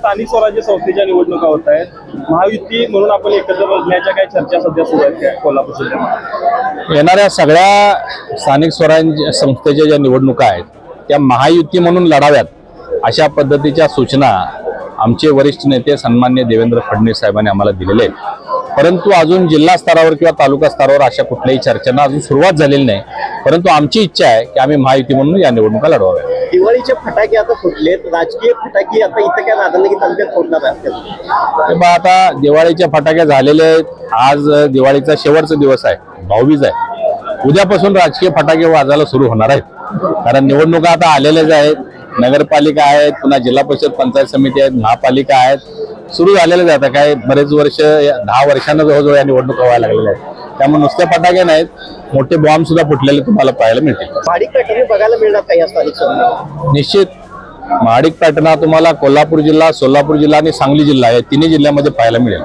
स्थानिक स्वराज्य संस्थेच्या निवडणुका होत आहेत. महायुती म्हणून आपण एकत्र बसण्याच्या काही चर्चा सध्या सुरू आहेत कोल्हापूर जिल्ह्यामध्ये. येणाऱ्या सगळ्या स्थानिक स्वराज्य संस्थेच्या ज्या निवडणुका आहेत त्या महायुती म्हणून लढाव्यात अशा पद्धतीच्या सूचना आमचे वरिष्ठ नेते सन्मान्य देवेंद्र फडणवीस साहेबांनी आम्हाला दिलेले आहेत. परंतु अजून जिल्हा स्तरावर किंवा तालुका स्तरावर अशा कुठल्याही चर्चांना अजून सुरुवात झालेली नाही. परंतु आमची इच्छा आहे की आम्ही महायुती म्हणून या निवडणुका लढवाव्या. दिवाळीचे फटाके आता फुटलेत राजकीय फटाके आता इथं काय नादानगी तालुक्यात फोडणार आहेत आता दिवाळीच्या फटाक्या झालेल्या आहेत. आज दिवाळीचा शेवटचा दिवस आहे. भाऊबीज आहे. उद्यापासून राजकीय फटाके वाजायला सुरू होणार आहेत. कारण निवडणुका आता आलेल्याच आहेत. नगरपालिका आहेत पुन्हा जिल्हा परिषद पंचायत समिती आहेत महापालिका आहेत. सुरू झालेल्याच आहेत. आता काय बरेच वर्ष दहा वर्षांना जवळजवळ या निवडणुका व्हायला लागलेल्या आहेत. त्यामुळे नुसते फटाके नाहीत. मोठे बॉम्ब सुद्धा फुटलेले तुम्हाला पाहायला मिळतील. माडिक पॅटर्न बघायला मिळणार? निश्चित. महाडिक पॅटर्न हा तुम्हाला कोल्हापूर जिल्हा सोलापूर जिल्हा आणि सांगली जिल्हा या तिन्ही जिल्ह्यामध्ये पाहायला मिळेल.